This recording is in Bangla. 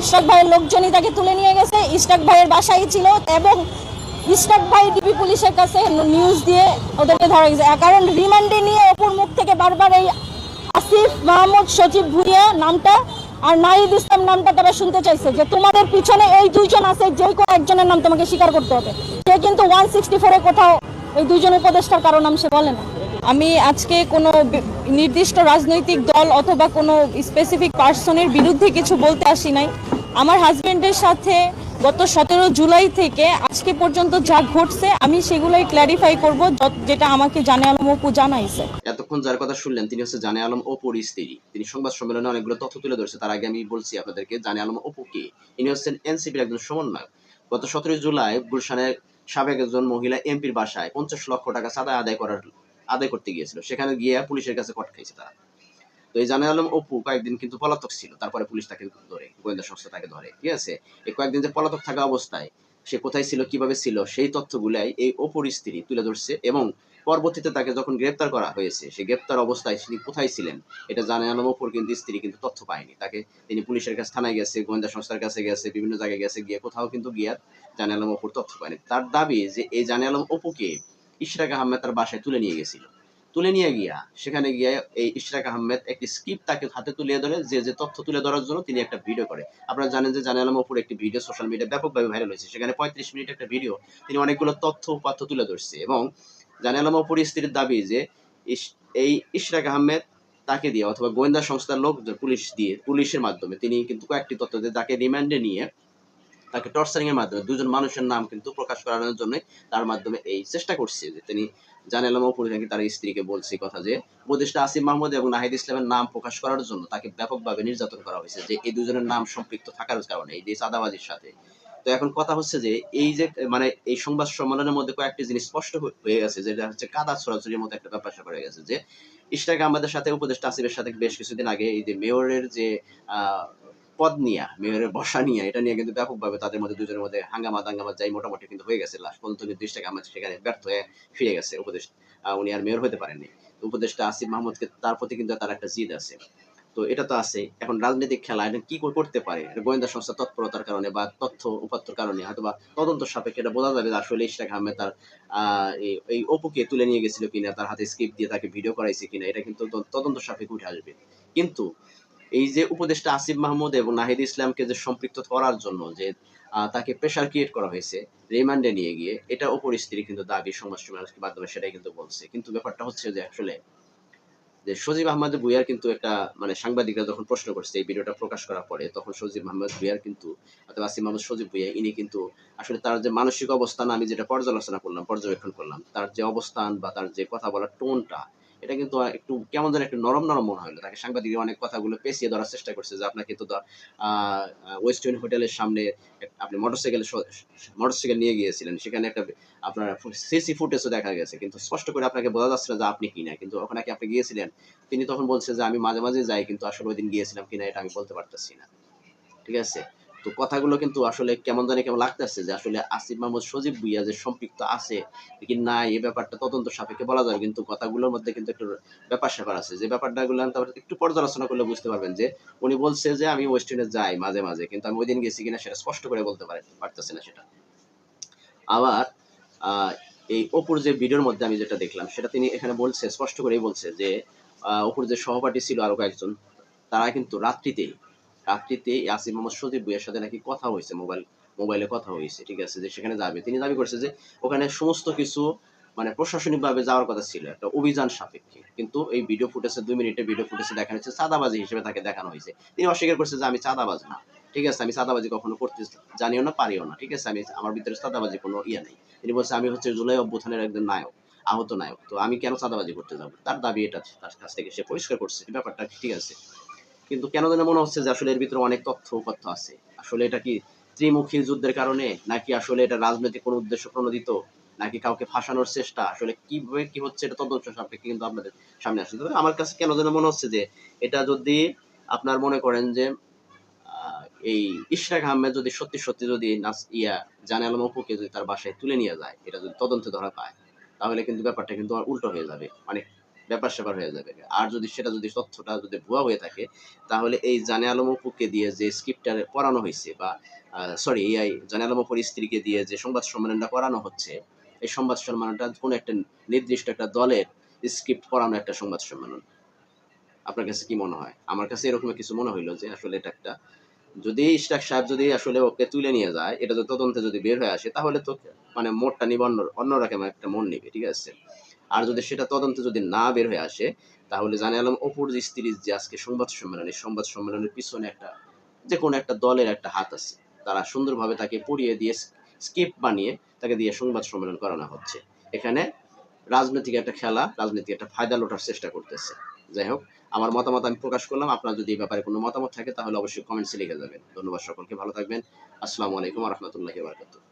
ইশরাক ভাইয়ের লোকজনই তাকে তুলে নিয়ে গেছে। ইশরাক ভাইয়ের বাসায় ছিল এবং ইশরাক ভাই ডিবি পুলিশের কাছে নিউজ দিয়ে ওদেরকে ধরা গেছে। কারণ রিমান্ডে নিয়ে অপুর মুখ থেকে বারবার এই আসিফ মাহমুদ সচিব ভুইয়া নামটা আর নাহিদ ইসলাম নামটা তারা শুনতে চাইছে যে তোমাদের পিছনে এই দুইজন আছে, যে কোনো একজনের নাম তোমাকে স্বীকার করতে হবে। সে কিন্তু ওয়ান সিক্সটি ফোরে কোথাও এই দুইজন উপদেষ্টার কারও নাম সে বলে না। আমি আজকে কোনো নির্দিষ্ট রাজনৈতিক দল অথবা কোনো স্পেসিফিক পার্সনের বিরুদ্ধে কিছু বলতে আসি নাই। আমার হাজবেন্ডের সাথে গত সতেরো জুলাই থেকে আজকে পর্যন্ত যা ঘটছে, আমি সেগুলোই ক্ল্যারিফাই করব যেটা আমাকে জানে আলম অপু জানাইছে। এতক্ষণ যার কথা শুনলেন, তিনি হচ্ছে জানে আলম অপুর স্ত্রী। তিনি সংবাদ সম্মেলনে অনেকগুলো তথ্য তুলে ধরছে, তার আগে আমি বলছি আপনাদেরকে জানে আলম অপু কে? ইনি হচ্ছেন এনসিপির একজন সমন্বয়ক। গত সতেরোই জুলাই গুলশানের সাবেক একজন মহিলা এমপির বাসায় পঞ্চাশ লক্ষ টাকা চাঁদা আদায় করার আদায় করতে গিয়েছিল। সেখানে গিয়ে পুলিশের কাছে কট খাইছে তারা। তো এই জানে আলম অপু কয়েকদিন কিন্তু পলাতক ছিল। তারপরে পুলিশ তাকে ধরে, গোয়েন্দা সংস্থা তাকে ধরে, ঠিক আছে? এই কয়েকদিন যে পলাতক থাকা অবস্থায় সে কোথায় ছিল, কীভাবে ছিল, সেই তথ্যগুলাই এই অপুর স্ত্রী তুলে ধরছে এবং পরবর্তীতে তাকে যখন গ্রেপ্তার করা হয়েছে, সে গ্রেপ্তার অবস্থায় তিনি কোথায় ছিলেন, এটা জানে আলম অপুর কিন্তু স্ত্রী কিন্তু তথ্য পায়নি। তাকে তিনি পুলিশের কাছে থানায় গেছে, গোয়েন্দা সংস্থার কাছে গেছে, বিভিন্ন জায়গায় গেছে, গিয়ে কোথাও কিন্তু গিয়ে জানে আলম অপুর তথ্য পায়নি। তার দাবি যে এই জানে আলম অপুকে ইশরাক আহমেদ তার বাসায় তুলে নিয়ে গেছিল। তুলে নিয়ে গিয়া সেখানে গিয়ে এই ইশরাক আহমেদ একটি স্ক্রিপ্ট তাকে হাতে তুলে ধরে, যে যে তথ্য তুলে ধরার জন্য তিনি একটা ভিডিও করে। আপনারা জানেন যে জানে আলম অপুর একটি ভিডিও সোশ্যাল মিডিয়া ব্যাপকভাবে ভাইরাল হয়েছে। সেখানে পঁয়ত্রিশ মিনিট একটা ভিডিও তিনি অনেকগুলো তথ্য উপাত্য তুলে ধরছে এবং জানে আলম অপুর স্ত্রীর দাবি যে এই ইশরাক আহমেদ তাকে দিয়ে অথবা গোয়েন্দা সংস্থার লোক পুলিশ দিয়ে, পুলিশের মাধ্যমে তিনি কিন্তু কয়েকটি তথ্য দিয়ে তাকে রিমান্ডে নিয়ে তাকে টর্চারিং এর মাধ্যমে, দুজন মানুষের নাম কিন্তু প্রকাশ করানোর জন্য তার মাধ্যমে এই চেষ্টা করছে যে তিনি নাকি তার স্ত্রীকে কথা যে, উপদেষ্টা মাহমুদ এবং নাহিদ ইসলামের নাম প্রকাশ করার জন্য তাকে ব্যাপকভাবে নির্যাতন করা হয়েছে যে এই দুজনের নাম সম্পৃক্ত থাকার কারণে, এই যে সাথে। তো এখন কথা হচ্ছে যে এই যে মানে এই সংবাদ সম্মেলনের মধ্যে কয়েকটি জিনিস স্পষ্ট হয়ে- গেছে যেটা হচ্ছে কাদা ছড়াছড়ির মতো একটা ব্যাপার হয়ে গেছে যে আহমেদের সাথে, উপদেষ্টা আসিফের সাথে বেশ কিছুদিন আগে এই যে মেয়রের যে পদ নিয়ে মেয়রের বসা নিয়ে, এটা নিয়ে কিন্তু ব্যাপকভাবে তাদের মধ্যে দুজনের মধ্যে হাঙ্গামা দাঙ্গামা যাই মোটামুটি কিন্তু হয়ে গেছে। লাস্ট পর্যন্ত ইশরাক সেখানে ব্যর্থ হয়ে ফিরে গেছে উপদেশ উনি আর মেয়র হতে পারেননি। উপদেষ্টা আসিফ মাহমুদকে তার প্রতি কিন্তু তার একটা জিদ আছে। তো এটা তো আছে। এখন রাজনৈতিক খেলা এটা কি করে করতে পারে? গোয়েন্দা সংস্থা তৎপরতার কারণে বা তথ্য উপাত্তর কারণে হয়তো বা তদন্ত সাপেক্ষে এটা বোঝা যাবে আসলে ইশরাক আহমেদ তার এই অপুকে তুলে নিয়ে গেছিল কিনা, তার হাতে স্ক্রিপ্ট দিয়ে তাকে ভিডিও করাইছে কিনা, এটা কিন্তু তদন্ত সাপেক্ষে উঠে আসবে। কিন্তু এই যে উপদেষ্টা আসিফ মাহমুদ এবং নাহিদ ইসলামকে যে সম্পৃক্ত করার জন্য যে তাকে প্রেশার ক্রিয়েট করা হয়েছে, রিমান্ডে নিয়ে গিয়ে, এটা উপর স্ত্রী কিন্তু দাবি সমাজ সমাজের মাধ্যমে সেটাই কিন্তু বলছে। কিন্তু ব্যাপারটা হচ্ছে যে আসলে, যে সজীব আহমদ ভুইয়ার কিন্তু একটা মানে সাংবাদিকরা যখন প্রশ্ন করছে, এই ভিডিওটা প্রকাশ করার পরে, তখন সজীব আহমদ ভুইয়ার কিন্তু, অথবা আসিম আহমদ সজীব ভুইয়া, ইনি কিন্তু আসলে তার যে মানসিক অবস্থান, আমি যেটা পর্যালোচনা করলাম, পর্যবেক্ষণ করলাম, তার যে অবস্থান বা তার যে কথা বলার টোনটা এটা কিন্তু একটু কেমন যেন একটু নরম নরম মনে হলো। তাকে সাংবাদিকরা অনেক কথাগুলো পেঁচিয়ে ধরার চেষ্টা করছে যে আপনাকে তো ওয়েস্ট ইন্ডিয়ান হোটেলের সামনে আপনি মোটরসাইকেল মোটরসাইকেল নিয়ে গিয়েছিলেন। সেখানে একটা আপনার সিসি ফুটেজও দেখা গেছে। কিন্তু স্পষ্ট করে আপনাকে বোঝা যাচ্ছে না যে, আপনি কিনা। কিন্তু ওখানে কি আপনি গিয়েছিলেন? তিনি তখন বলছে যে, আমি মাঝে মাঝে যাই, কিন্তু আসলে ওই দিন গিয়েছিলাম কিনা, এটা আমি বলতে পারতেছি না। ঠিক আছে? তো কথাগুলো কিন্তু আসলে কেমন জানি কেমন লাগতেছে যে আসলে আসিফ মাহমুদ, সজীব ভুইয়া যে সম্পৃক্ত আছে কি না, এই ব্যাপারটা তদন্ত সাপেক্ষে বলা যাবে কিন্তু কথাগুলোর মধ্যে কিন্তু একটু ব্যাপার স্যাপার আছে। যে ব্যাপারটা গুলো একটু পর্যালোচনা করলে বুঝতে পারবেন যে উনি বলছে যে আমি ওয়েস্ট ইন্ডিজ যাই মাঝে মাঝে, কিন্তু আমি ওই দিন গেছি কিনা সেটা স্পষ্ট করে বলতে পারে পারতেছে না সেটা। আবার এই অপুর যে ভিডিওর মধ্যে আমি যেটা দেখলাম, সেটা তিনি এখানে বলছে, স্পষ্ট করেই বলছে যে অপুর যে সহপাঠী ছিল আরও কয়েকজন, তারা কিন্তু রাত্রিতেই রাত্রিতে আসিফ মোহাম্মদ সজীব ভুইয়ার সাথে নাকি কথা হয়েছে, মোবাইল, মোবাইলে কথা হয়েছে, ঠিক আছে? যে সেখানে যাবে। তিনি দাবি করছে যে ওখানে সমস্ত কিছু মানে প্রশাসনিকভাবে যাওয়ার কথা ছিল, একটা অভিযান সাপেক্ষে। কিন্তু এই ভিডিও ফুটেজে দুই মিনিটের ভিডিও ফুটেজে দেখানো হচ্ছে চাঁদাবাজি হিসেবে তাকে দেখানো হয়েছে। তিনি অস্বীকার করছে যে আমি চাঁদাবাজ না, ঠিক আছে? আমি চাঁদাবাজি কখনো করতে জানিও না, পারিও না, ঠিক আছে? আমি, আমার ভিতরে চাঁদাবাজি কোনো ইয়ে নেই। তিনি বলছে, আমি হচ্ছে জুলাই অভ্যুত্থানের একজন নায়ক, আহত নায়ক, তো আমি কেন চাঁদাবাজি করতে যাব? তার দাবি এটা, তার কাছ থেকে সে পরিষ্কার করছে ব্যাপারটা, ঠিক আছে? কিন্তু কেন যেন মনে হচ্ছে যে আসলে এর ভিতরে অনেক তথ্য উপাত্য আছে। আসলে এটা কি ত্রিমুখী যুদ্ধের কারণে, নাকি আসলে এটা রাজনৈতিক কোনো উদ্দেশ্য প্রণোদিত, নাকি কাউকে ফাঁসানোর চেষ্টা? আসলে কীভাবে কি হচ্ছে এটা তদন্ত সাপেক্ষে কিন্তু আপনাদের সামনে আসছে। তবে আমার কাছে কেন যেন মনে হচ্ছে যে এটা যদি আপনার মনে করেন যে এই ইশরাক আহমেদ যদি সত্যি সত্যি যদি নাস, ইয়া জানে আলম অপুকে যদি তার বাসায় তুলে নিয়ে যায়, এটা যদি তদন্তে ধরা পায়, তাহলে কিন্তু ব্যাপারটা কিন্তু উল্টো হয়ে যাবে। মানে ব্যাপার স্যাপার হয়ে যাবে। আর যদি সেটা যদি তথ্যটা যদি ভুয়া হয়ে থাকে, তাহলে এই জানে আলম অপুকে দিয়ে যে স্ক্রিপ্টটা পড়ানো হয়েছে বা সরি এই জানে আলম অপুর স্ত্রীকে দিয়ে যে সংবাদ সম্মেলনটা করানো হচ্ছে, এই সংবাদ সম্মেলনটা কোনো একটা নির্দিষ্ট একটা দলের স্ক্রিপ্ট পড়ানো একটা সংবাদ সম্মেলন? আপনার কাছে কি মনে হয়? আমার কাছে এরকম কিছু মনে হইল যে আসলে এটা একটা, যদি ইস্টাক সাহেব যদি আসলে ওকে তুলে নিয়ে যায়, এটা যদি তদন্তে যদি বের হয়ে আসে, তাহলে তো মানে মোটটা নিবে অন্য অন্যরকম একটা মন নিবে, ঠিক আছে? আর যদি সেটা তদন্তে যদি না বের হয়ে আসে, তাহলে জানে আলম অপুর যে স্ত্রীর যে আজকে সংবাদ সম্মেলন সংবাদ সম্মেলনের পিছনে একটা যে কোনো একটা দলের একটা হাত আছে। তারা সুন্দরভাবে তাকে পড়িয়ে দিয়ে স্কিপ বানিয়ে তাকে দিয়ে সংবাদ সম্মেলন করানো হচ্ছে। এখানে রাজনৈতিক একটা খেলা, রাজনৈতিক একটা ফায়দা লোটার চেষ্টা করতেছে। যাই হোক, আমার মতামত আমি প্রকাশ করলাম। আপনার যদি এই ব্যাপারে কোনো মতামত থাকে, তাহলে অবশ্যই কমেন্টসে লিখে যাবেন। ধন্যবাদ সকলকে, ভালো থাকবেন। আসসালামু আলাইকুম রহমতুল্লাহি বারকাতুহ।